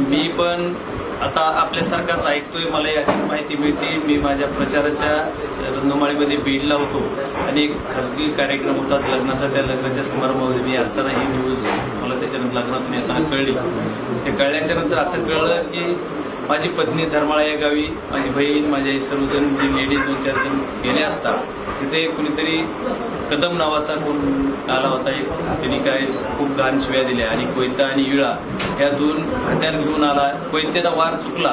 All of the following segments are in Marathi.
मी पण आता आपल्यासारखाच ऐकतोय मला अशीच माहिती मिळते. मी माझ्या प्रचाराच्या रंगमाळीमध्ये बीडला होतो. आणि एक खाजगी कार्यक्रम होता लग्नाचा. त्या लग्नाच्या समारंभामध्ये मी असताना ही न्यूज त्याच्यानंतर लग्नातून येताना कळली. ते कळल्याच्या नंतर असं कळलं की माझी पत्नी धर्माळा या गावी माझी बहीण माझे सर्वजण जी लेडीज दोन चार जण गेले असता. तिथे कुणीतरी कदम नावाचा कोण आला होता एक त्यांनी काय खूप घाण शिव्या दिल्या. आणि कोयता आणि इळा या दोन खात्यात घेऊन आला. कोयत्याचा वार चुकला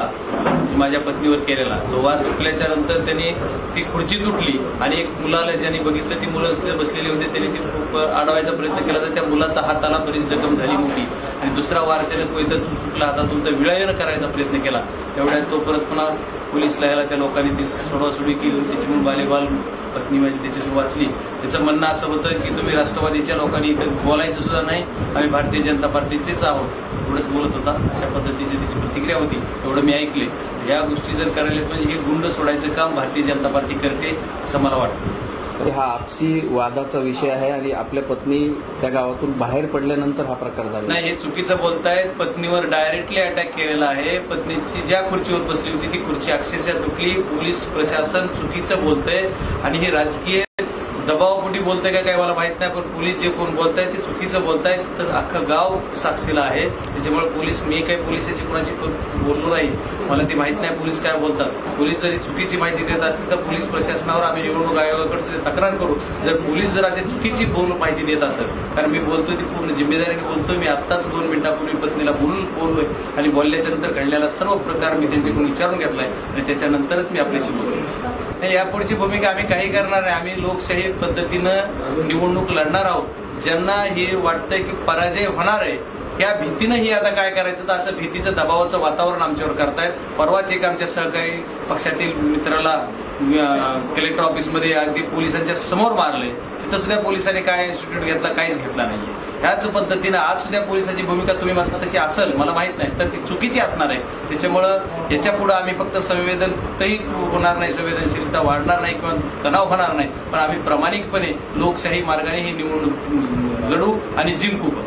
माझ्या पत्नीवर केलेला. तो वार चुकल्याच्या नंतर त्यांनी ती खुर्ची तुटली आणि एक मुलाला ज्याने बघितलं ती मुलं बसलेली होती. त्यांनी ती खूप अडवायचा प्रयत्न केला तर त्या मुलाचा हाताला बरीच जखम झाली मोठी आणि दुसरा वार त्याने कोयता चुकला हातातून तर विळायनं करायचा प्रयत्न केला. तेवढ्यात तो परत पुन्हा पोलीसला यायला त्या लोकांनी ती सोडवासोडी केली. त्याची म्हणून बालेबाल पत्नी माझी त्याच्याशी वाचली. त्याचं म्हणणं असं होतं की तुम्ही राष्ट्रवादीच्या लोकांनी इथं बोलायचं सुद्धा नाही. आम्ही भारतीय जनता पार्टीचेच आहोत. एवढंच बोलत होता. अशा पद्धतीची त्याची प्रतिक्रिया होती. एवढं मी ऐकले. या गोष्टी जर करायला म्हणजे हे गुंड सोडायचं काम भारतीय जनता पार्टी करते असं मला वाटतं. हा आपसी वादाचा विषय आहे आणि आपल्या पत्नी त्या गावातून बाहेर पडल्यानंतर हा प्रकार झाला. नाही हे चुकीचं बोलतायत. पत्नीवर डायरेक्टली अटॅक केलेला आहे. पत्नीची ज्या खुर्चीवर बसली होती ती खुर्ची अक्षरशः तुटली पोलीस प्रशासन चुकीचं बोलतंय. आणि हे राजकीय दबावापोटी बोलते का काय मला माहीत नाही पण पोलीस जे कोण बोलताय ते चुकीचं बोलतायत. तर अख्खं गाव साक्षीला आहे. त्याच्यामुळे पोलीस मी काही पोलिसाची कोणाची बोललो नाही. मला ती माहीत नाही पोलीस काय बोलतात. पोलीस जरी चुकीची माहिती देत असतील तर पोलीस प्रशासनावर आम्ही निवडणूक आयोगाकडे तक्रार करू. जर पोलीस जर अशी चुकीची बोल माहिती देत असेल कारण मी बोलतोय ती पूर्ण जिम्मेदारीने बोलतोय मी आत्ताच दोन मिनिटापूर्वी पत्नीला बोलून बोललोय आणि बोलल्याच्या नंतर घडलेला सर्व प्रकार मी त्यांच्याकडून विचारून घेतलाय आणि त्याच्यानंतरच मी आपल्याशी बोललो यापुढची भूमिका आम्ही काही करणार नाही. आम्ही लोकशाही पद्धतीनं निवडणूक लढणार आहोत. ज्यांना हे वाटतंय की पराजय होणार आहे या भीतीनं ही आता काय करायचं तर असं भीतीचं दबावाचं वातावरण आमच्यावर करतायत. परवाच एक आमच्या सहकारी पक्षातील मित्राला कलेक्टर ऑफिसमध्ये अगदी पोलिसांच्या समोर मारले. तिथं सुद्धा पोलिसांनी काय इन्स्टिट्यूट घेतला काहीच घेतला नाहीये. ह्याच पद्धतीनं आज सुद्धा पोलिसाची भूमिका तुम्ही म्हणता तशी असेल मला माहीत नाही. तर ती चुकीची असणार आहे. त्याच्यामुळं याच्यापुढे आम्ही फक्त संवेदन कुठेही होणार नाही संवेदनशीलता वाढणार नाही किंवा तणाव होणार नाही. पण आम्ही प्रामाणिकपणे लोकशाही मार्गाने ही निवडणूक लढू आणि जिंकू. पण